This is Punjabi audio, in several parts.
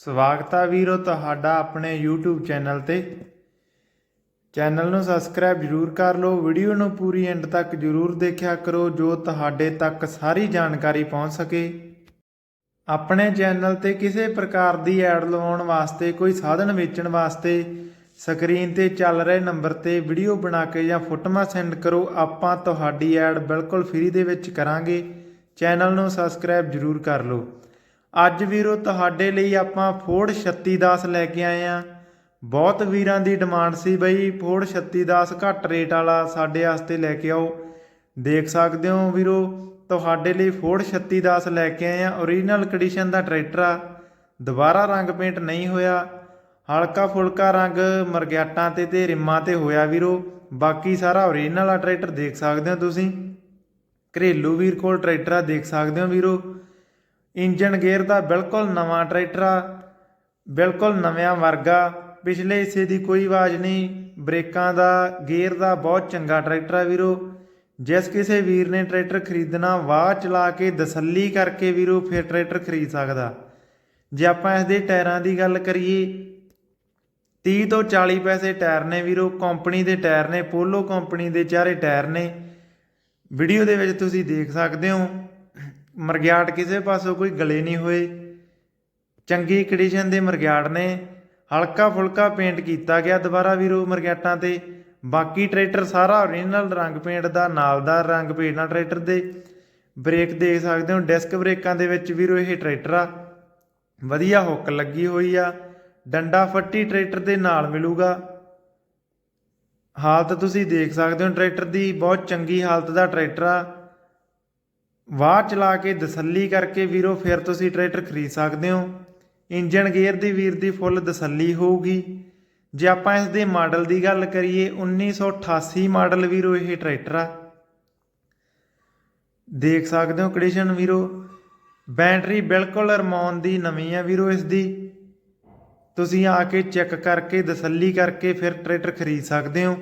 ਸਵਾਗਤ ਆ ਵੀਰੋ ਤੁਹਾਡਾ ਆਪਣੇ YouTube ਚੈਨਲ ਤੇ। ਚੈਨਲ ਨੂੰ ਸਬਸਕ੍ਰਾਈਬ ਜਰੂਰ ਕਰ ਲਓ, ਵੀਡੀਓ ਨੂੰ ਪੂਰੀ ਐਂਡ ਤੱਕ ਜਰੂਰ ਦੇਖਿਆ ਕਰੋ, ਜੋ ਤੁਹਾਡੇ ਤੱਕ ਸਾਰੀ ਜਾਣਕਾਰੀ ਪਹੁੰਚ ਸਕੇ। ਆਪਣੇ ਚੈਨਲ ਤੇ ਕਿਸੇ ਪ੍ਰਕਾਰ ਦੀ ਐਡ ਲਵਾਉਣ ਵਾਸਤੇ, ਕੋਈ ਸਾਧਨ ਵੇਚਣ ਵਾਸਤੇ, ਸਕਰੀਨ ਤੇ ਚੱਲ ਰਹੇ ਨੰਬਰ ਤੇ ਵੀਡੀਓ ਬਣਾ ਕੇ ਜਾਂ ਫੋਟੋਆਂ ਸੈਂਡ ਕਰੋ, ਆਪਾਂ ਤੁਹਾਡੀ ਐਡ ਬਿਲਕੁਲ ਫ੍ਰੀ ਦੇ ਵਿੱਚ ਕਰਾਂਗੇ। ਚੈਨਲ ਨੂੰ ਸਬਸਕ੍ਰਾਈਬ ਜਰੂਰ ਕਰ ਲਓ। ਅੱਜ ਵੀਰੋ ਤੁਹਾਡੇ ਲਈ ਆਪਾਂ ਫੋਰਡ 3610 ਲੈ ਕੇ ਆਏ ਆ। ਬਹੁਤ ਵੀਰਾਂ ਦੀ ਡਿਮਾਂਡ ਸੀ ਬਈ ਫੋਰਡ 3610 ਘੱਟ ਰੇਟ ਵਾਲਾ ਸਾਡੇ ਵਾਸਤੇ ਲੈ ਕੇ ਆਓ। ਦੇਖ ਸਕਦੇ ਹੋ ਵੀਰੋ, ਤੁਹਾਡੇ ਲਈ ਫੋਰਡ 3610 ਲੈ ਕੇ ਆਏ ਆ। ਓਰੀਜਨਲ ਕੰਡੀਸ਼ਨ ਦਾ ਟਰੈਕਟਰ ਆ। ਦੁਬਾਰਾ ਰੰਗ ਪੇਂਟ ਨਹੀਂ ਹੋਇਆ। ਹਲਕਾ ਫੁਲਕਾ ਰੰਗ ਮਰਗਿਆਟਾਂ ਤੇ ਤੇ ਰਿੰਮਾਂ ਤੇ ਹੋਇਆ ਵੀਰੋ। ਬਾਕੀ ਸਾਰਾ ਓਰੀਜਨਲ ਆ ਟਰੈਕਟਰ, ਦੇਖ ਸਕਦੇ ਹੋ ਤੁਸੀਂ। ਘਰੇਲੂ ਵੀਰ ਕੋਲ ਟਰੈਕਟਰ ਆ, ਦੇਖ ਸਕਦੇ ਹੋ ਵੀਰੋ। ਇੰਜਨ ਗੇਅਰ ਦਾ ਬਿਲਕੁਲ ਨਵਾਂ ਟਰੈਕਟਰ ਆ, ਬਿਲਕੁਲ ਨਵਿਆਂ ਵਰਗਾ। ਪਿਛਲੇ ਹਿੱਸੇ ਦੀ ਕੋਈ ਆਵਾਜ਼ ਨਹੀਂ, ਬ੍ਰੇਕਾਂ ਦਾ, ਗੇਅਰ ਦਾ ਬਹੁਤ ਚੰਗਾ ਟਰੈਕਟਰ ਆ ਵੀਰੋ। ਜਿਸ ਕਿਸੇ ਵੀਰ ਨੇ ਟਰੈਕਟਰ ਖਰੀਦਣਾ, ਵਾਹ ਚਲਾ ਕੇ ਤਸੱਲੀ ਕਰਕੇ ਵੀਰੋ ਫਿਰ ਟਰੈਕਟਰ ਖਰੀਦ ਸਕਦਾ। ਜੇ ਆਪਾਂ ਇਸ ਦੇ ਟਾਇਰਾਂ ਦੀ ਗੱਲ ਕਰੀਏ 30 ਤੋਂ 40 ਪੈਸੇ ਟਾਇਰ ਨੇ ਵੀਰੋ, ਕੰਪਨੀ ਦੇ ਟਾਇਰ ਨੇ, ਪੋਲੋ ਕੰਪਨੀ ਦੇ ਚਾਰੇ ਟਾਇਰ ਨੇ। ਵੀਡੀਓ ਦੇ ਵਿੱਚ ਤੁਸੀਂ ਦੇਖ ਸਕਦੇ ਹੋ। ਮਰਗਿਆਟ ਕਿਸੇ ਪਾਸੋਂ ਕੋਈ ਗਲੇ ਨਹੀਂ ਹੋਏ। ਚੰਗੀ ਕੰਡੀਸ਼ਨ ਦੇ ਮਰਗਿਆਟ ਨੇ ਹਲਕਾ ਫੁਲਕਾ ਪੇਂਟ ਕੀਤਾ ਗਿਆ। ਦੁਬਾਰਾ ਵੀਰੋ ਮਰਗਿਆਟਾਂ ਤੇ ਬਾਕੀ ਟਰੈਕਟਰ ਸਾਰਾ ਓਰੀਜਨਲ ਰੰਗ ਪੇਂਟ ਦਾ ਨਾਲ ਦਾ ਰੰਗ ਪੇਂਟ ਨਾਲ ਟਰੈਕਟਰ ਦੇ। ਬ੍ਰੇਕ ਦੇਖ ਸਕਦੇ ਹੋ ਡਿਸਕ ਬ੍ਰੇਕਾਂ ਦੇ ਵਿੱਚ ਵੀਰੋ ਇਹ ਟਰੈਕਟਰ ਆ। ਵਧੀਆ ਹੁੱਕ ਲੱਗੀ ਹੋਈ ਆ। ਡੰਡਾ ਫੱਟੀ ਟਰੈਕਟਰ ਦੇ ਨਾਲ ਮਿਲੂਗਾ। ਹਾਲਤ ਤੁਸੀਂ ਦੇਖ ਸਕਦੇ ਹੋ ਟਰੈਕਟਰ ਦੀ ਬਹੁਤ ਚੰਗੀ ਹਾਲਤ ਦਾ ਟਰੈਕਟਰ ਆ। ਵਾਹ ਚਲਾ ਕੇ ਤਸੱਲੀ ਕਰਕੇ ਵੀਰੋ, ਫਿਰ ਤੁਸੀਂ ਟਰੈਕਟਰ ਖਰੀਦ ਸਕਦੇ ਹੋ। ਇੰਜਨ ਗੇਅਰ ਦੀ ਵੀਰ ਦੀ ਫੁੱਲ ਤਸੱਲੀ ਹੋਊਗੀ। ਜੇ ਆਪਾਂ ਇਸ ਦੇ ਮਾਡਲ ਦੀ ਗੱਲ ਕਰੀਏ 1988 ਮਾਡਲ ਵੀਰੋ, ਇਹ ਟਰੈਕਟਰ ਆ। ਦੇਖ ਸਕਦੇ ਹੋ ਕੰਡੀਸ਼ਨ ਵੀਰੋ। ਬੈਟਰੀ ਬਿਲਕੁਲ ਰਮਾਨ ਦੀ ਨਵੀਂ ਆ ਵੀਰੋ ਇਸ ਦੀ। ਤੁਸੀਂ ਆ ਕੇ ਚੈੱਕ ਕਰਕੇ, ਤਸੱਲੀ ਕਰਕੇ ਫਿਰ ਟਰੈਕਟਰ ਖਰੀਦ ਸਕਦੇ ਹੋ।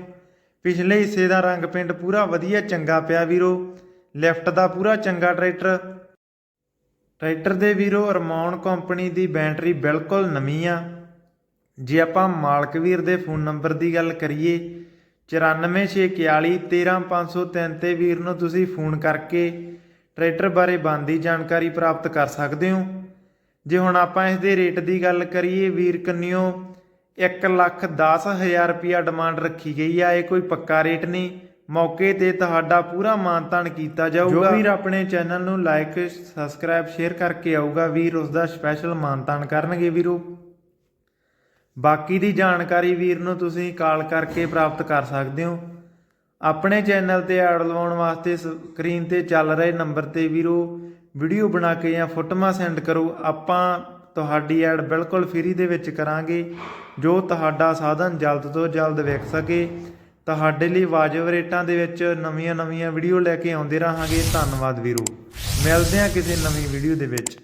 ਪਿਛਲੇ ਹਿੱਸੇ ਦਾ ਰੰਗ ਪਿੰਡ ਪੂਰਾ ਵਧੀਆ ਚੰਗਾ ਪਿਆ ਵੀਰੋ। ਲਿਫਟ ਦਾ ਪੂਰਾ ਚੰਗਾ ਟਰੈਕਟਰ। ਟਰੈਕਟਰ ਦੇ ਵੀਰੋ ਅਰਮਾਨ ਕੰਪਨੀ ਦੀ ਬੈਟਰੀ ਬਿਲਕੁਲ ਨਵੀਂ ਆ। ਜੇ ਆਪਾਂ ਮਾਲਕ ਵੀਰ ਦੇ ਫੋਨ ਨੰਬਰ ਦੀ ਗੱਲ ਕਰੀਏ 9464413503 ਤੇ ਵੀਰ ਨੂੰ ਤੁਸੀਂ ਫੋਨ ਕਰਕੇ ਟਰੈਕਟਰ ਬਾਰੇ ਬੰਦੀ ਜਾਣਕਾਰੀ ਪ੍ਰਾਪਤ ਕਰ ਸਕਦੇ ਹੋ। ਜੇ ਹੁਣ ਆਪਾਂ ਇਸ ਦੇ ਰੇਟ ਦੀ ਗੱਲ ਕਰੀਏ, ਵੀਰ ਕੰਨਿਓ 1 ਲੱਖ 10000 ਰੁਪਿਆ ਡਿਮਾਂਡ ਰੱਖੀ ਗਈ ਆ, ਇਹ ਕੋਈ ਪੱਕਾ ਰੇਟ ਨਹੀਂ। ਮੌਕੇ ਤੇ ਤੁਹਾਡਾ ਪੂਰਾ ਮਾਨਤਾਨ ਕੀਤਾ ਜਾਊਗਾ। ਜੋ ਵੀਰ ਆਪਣੇ ਚੈਨਲ ਨੂੰ ਲਾਈਕ ਸਬਸਕ੍ਰਾਈਬ ਸ਼ੇਅਰ ਕਰਕੇ ਆਊਗਾ, ਵੀਰ ਉਸ ਦਾ ਸਪੈਸ਼ਲ ਮਾਨਤਾਨ ਕਰਨਗੇ ਵੀਰੋ। ਬਾਕੀ ਦੀ ਜਾਣਕਾਰੀ ਵੀਰ ਨੂੰ ਤੁਸੀਂ ਕਾਲ ਕਰਕੇ ਪ੍ਰਾਪਤ ਕਰ ਸਕਦੇ ਹੋ। ਆਪਣੇ ਚੈਨਲ ਤੇ ਐਡ ਲਵਾਉਣ ਵਾਸਤੇ ਸਕਰੀਨ ਤੇ ਚੱਲ ਰਹੇ ਨੰਬਰ ਤੇ ਵੀਰੋ ਵੀਡੀਓ ਬਣਾ ਕੇ ਜਾਂ ਫੋਟੋਆਂ ਸੈਂਡ ਕਰੋ। ਆਪਾਂ ਤੁਹਾਡੀ ਐਡ ਬਿਲਕੁਲ ਫ੍ਰੀ ਦੇ ਵਿੱਚ ਕਰਾਂਗੇ। ਜੋ ਤੁਹਾਡਾ ਸਾਧਨ ਜਲਦ ਤੋਂ ਜਲਦ ਵਿਕ ਸਕੇ। ਤੁਹਾਡੇ ਲਈ ਵਾਜਬ ਰੇਟਾਂ ਦੇ ਵਿੱਚ ਨਵੀਆਂ-ਨਵੀਆਂ ਵੀਡੀਓ ਲੈ ਕੇ ਆਉਂਦੇ ਰਹਾਂਗੇ। ਧੰਨਵਾਦ ਵੀਰੋ। ਮਿਲਦੇ ਹਾਂ ਕਿਸੇ ਨਵੀਂ ਵੀਡੀਓ ਦੇ ਵਿੱਚ।